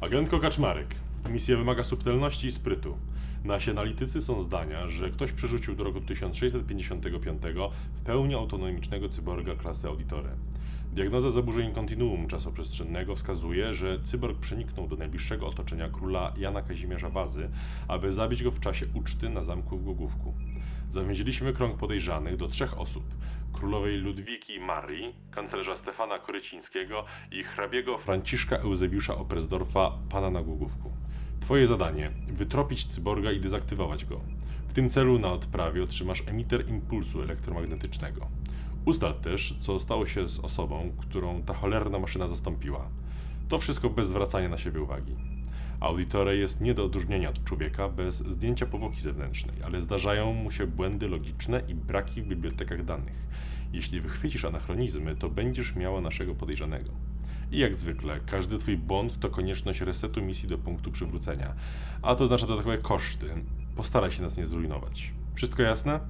Agentko Kaczmarek. Misja wymaga subtelności i sprytu. Nasi analitycy są zdania, że ktoś przerzucił do roku 1655 w pełni autonomicznego cyborga klasy Auditore. Diagnoza zaburzeń kontinuum czasoprzestrzennego wskazuje, że cyborg przeniknął do najbliższego otoczenia króla Jana Kazimierza Wazy, aby zabić go w czasie uczty na zamku w Głogówku. Zawęziliśmy krąg podejrzanych do trzech osób. Królowej Ludwiki Marii, kanclerza Stefana Korycińskiego i hrabiego Franciszka Eusebiusza Opresdorfa, pana na Głogówku. Twoje zadanie wytropić cyborga i dezaktywować go. W tym celu na odprawie otrzymasz emiter impulsu elektromagnetycznego. Ustal też, co stało się z osobą, którą ta cholerna maszyna zastąpiła. To wszystko bez zwracania na siebie uwagi. Auditore jest nie do odróżnienia od człowieka bez zdjęcia powłoki zewnętrznej, ale zdarzają mu się błędy logiczne i braki w bibliotekach danych. Jeśli wychwycisz anachronizmy, to będziesz miała naszego podejrzanego. I jak zwykle, każdy twój błąd to konieczność resetu misji do punktu przywrócenia, a to oznacza dodatkowe koszty. Postaraj się nas nie zrujnować. Wszystko jasne?